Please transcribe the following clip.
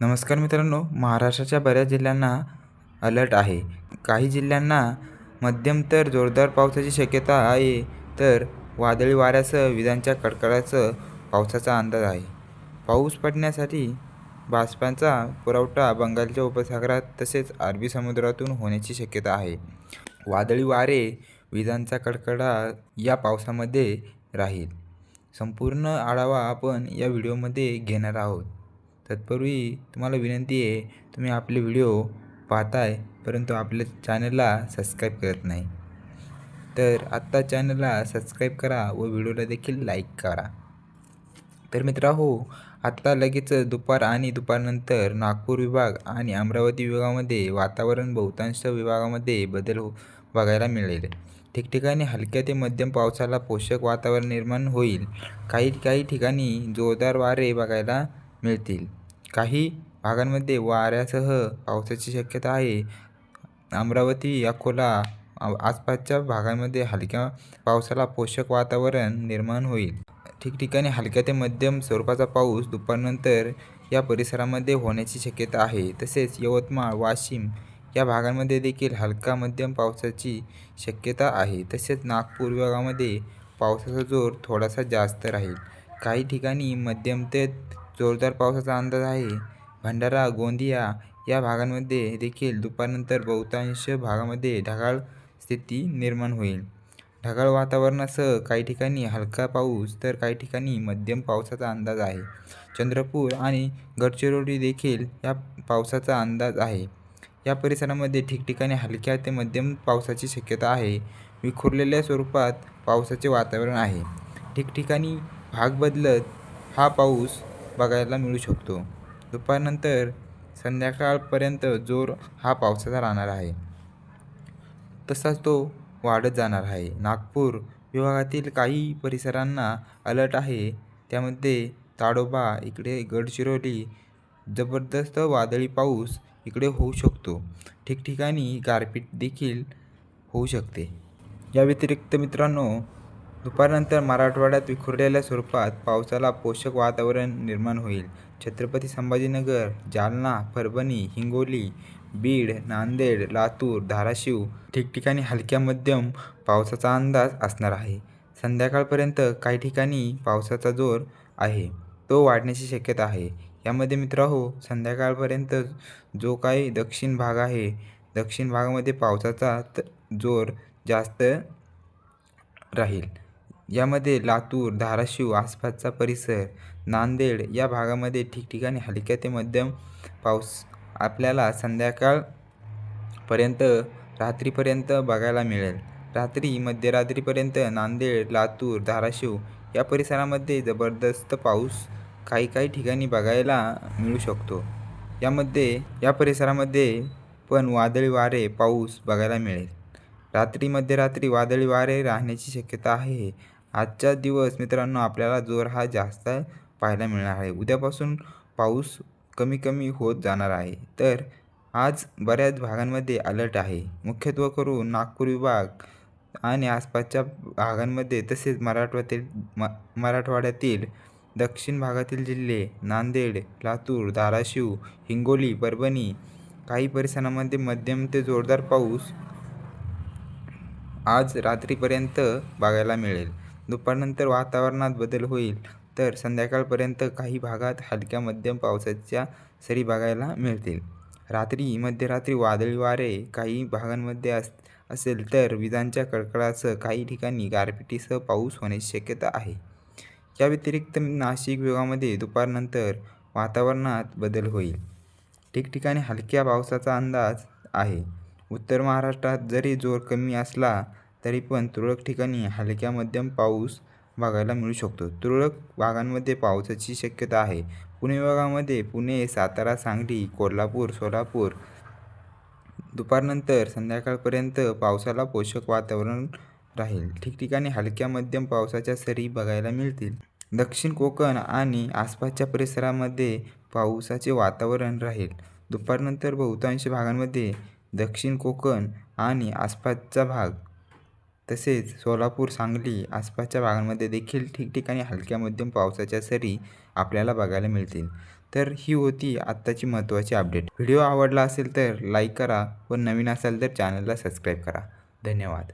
नमस्कार मित्रांनो महाराष्ट्राच्या बऱ्याच जिल्ह्यांना अलर्ट आहे. काही जिल्ह्यांना मध्यम तर जोरदार पावसाची शक्यता आहे तर वादळी वाऱ्यासह विजांच्या कडकडाचं पावसाचा अंदाज आहे. पाऊस पडण्यासाठी बाष्पांचा पुरवठा बंगालच्या उपसागरात तसेच अरबी समुद्रातून होण्याची शक्यता आहे. वादळी वारे विजांचा कडकडा या पावसामध्ये राहील. संपूर्ण आढावा आपण या व्हिडिओमध्ये घेणार आहोत. तत्पूर्वी तुम्हाला विनंती आहे तुम्ही आपले व्हिडिओ पाहताय परंतु आपल्या चॅनलला सबस्क्राईब करत नाही. तर आत्ता चॅनलला सबस्क्राईब करा व व्हिडिओला देखील लाईक करा. तर मित्रा आत्ता लगेच दुपार आणि दुपारनंतर नागपूर विभाग आणि अमरावती विभागामध्ये वातावरण बहुतांश विभागामध्ये बदल हो बघायला मिळेल. ठिकठिकाणी हलक्या ते मध्यम पावसाला पोषक वातावरण निर्माण होईल. काही काही ठिकाणी जोरदार वारे बघायला मिळतील. काही भागांमध्ये वाऱ्यासह पावसाची शक्यता आहे. अमरावती अकोला आसपासच्या भागांमध्ये हलक्या पावसाला पोषक वातावरण निर्माण होईल. ठिकठिकाणी हलक्या ते मध्यम स्वरूपाचा पाऊस दुपारनंतर या परिसरामध्ये होण्याची शक्यता आहे. तसेच यवतमाळ वाशिम या भागांमध्ये देखील हलका मध्यम पावसाची शक्यता आहे. तसेच नागपूर विभागामध्ये पावसाचा जोर थोडासा जास्त राहील. काही ठिकाणी मध्यम ते जोरदार पावसाचा अंदाज आहे. भंडारा गोंदिया या भागांमध्ये देखील दुपारनंतर बहुतांश भागामध्ये ढगाळ स्थिती निर्माण होईल. ढगाळ वातावरणासह काही ठिकाणी हलका पाऊस तर काही ठिकाणी मध्यम पावसाचा अंदाज आहे. चंद्रपूर आणि गडचिरोली देखील या पावसाचा अंदाज आहे. या परिसरामध्ये ठिकठिकाणी हलक्या ते मध्यम पावसाची शक्यता आहे. विखुरलेल्या स्वरूपात पावसाचे वातावरण आहे. ठिकठिकाणी भाग बदलत हा पाऊस बघायला मिळू शकतो. दुपारनंतर संध्याकाळपर्यंत जोर हा पावसाचा राहणार आहे. तसाच तो वाढत जाणार आहे. नागपूर विभागातील काही परिसरांना अलर्ट आहे. त्यामध्ये ताडोबा इकडे गडचिरोली जबरदस्त वादळी पाऊस इकडे होऊ शकतो. ठिकठिकाणी गारपीट देखील होऊ शकते. या व्यतिरिक्त मित्रांनो दुपारनंतर मराठवाड्यात विखुरलेल्या स्वरूपात पावसाला पोषक वातावरण निर्माण होईल. छत्रपती संभाजीनगर जालना परभणी हिंगोली बीड नांदेड लातूर धाराशिव ठिकठिकाणी हलक्या मध्यम पावसाचा अंदाज असणार आहे. संध्याकाळपर्यंत काही ठिकाणी पावसाचा जोर आहे. तो वाढण्याची शक्यता आहे. यामध्ये मित्रहो संध्याकाळपर्यंत जो काही दक्षिण भाग आहे दक्षिण भागामध्ये पावसाचा त जोर जास्त राहील. यामध्ये लातूर धाराशिव आसपासचा परिसर नांदेड या भागामध्ये ठिकठिकाणी हलक्या ते मध्यम पाऊस आपल्याला संध्याकाळपर्यंत रात्रीपर्यंत बघायला मिळेल. रात्री मध्यरात्रीपर्यंत नांदेड लातूर धाराशिव या परिसरामध्ये जबरदस्त पाऊस काही काही ठिकाणी बघायला मिळू शकतो. यामध्ये या परिसरामध्ये पण वादळी वारे पाऊस बघायला मिळेल. रात्री मध्यरात्री वादळी वारे राहण्याची शक्यता आहे. आजचा दिवस मित्रांनो आपल्याला जोर हा जास्त पाहायला मिळणार आहे. उद्यापासून पाऊस कमी कमी होत जाणार आहे. तर आज बऱ्याच भागांमध्ये अलर्ट आहे. मुख्यत्व करून नागपूर विभाग आणि आसपासच्या भागांमध्ये तसेच मराठवाड्यातील म मराठवाड्यातील दक्षिण भागातील जिल्हे नांदेड लातूर धाराशिव हिंगोली परभणी काही परिसरामध्ये मध्यम ते जोरदार पाऊस आज रात्रीपर्यंत बघायला मिळेल. दुपारनंतर वातावरणात बदल होईल. तर संध्याकाळपर्यंत काही भागात हलक्या मध्यम पावसाच्या सरी बघायला मिळतील. रात्री मध्यरात्री वादळी वारे काही भागांमध्ये अस असेल तर विजांच्या कडकडासह काही ठिकाणी गारपिटीसह पाऊस होण्याची शक्यता आहे. या व्यतिरिक्त नाशिक विभागामध्ये दुपारनंतर वातावरणात बदल होईल. ठिकठिकाणी हलक्या पावसाचा अंदाज आहे. उत्तर महाराष्ट्रात जरी जोर कमी असला तरी पण तुरळक ठिकाणी हलक्या मध्यम पाऊस बघायला मिळू शकतो. तुरळक भागांमध्ये पावसाची शक्यता आहे. पुणे विभागामध्ये पुणे सातारा सांगली कोल्हापूर सोलापूर दुपारनंतर संध्याकाळपर्यंत पावसाला पोषक वातावरण राहील. ठिकठिकाणी हलक्या मध्यम पावसाच्या सरी बघायला मिळतील. दक्षिण कोकण आणि आसपासच्या परिसरामध्ये पावसाचे वातावरण राहील. दुपारनंतर बहुतांश भागांमध्ये दक्षिण कोकण आणि आसपासचा भाग तसेच सोलापूर सांगली आसपासच्या भागांमध्ये देखील ठिकठिकाणी हलक्या मध्यम पावसाच्या सरी आपल्याला बघायला मिळतील. तर ही होती आत्ताची महत्त्वाची अपडेट. व्हिडिओ आवडला असेल तर लाईक करा व नवीन असाल तर चॅनलला सबस्क्राईब करा. धन्यवाद.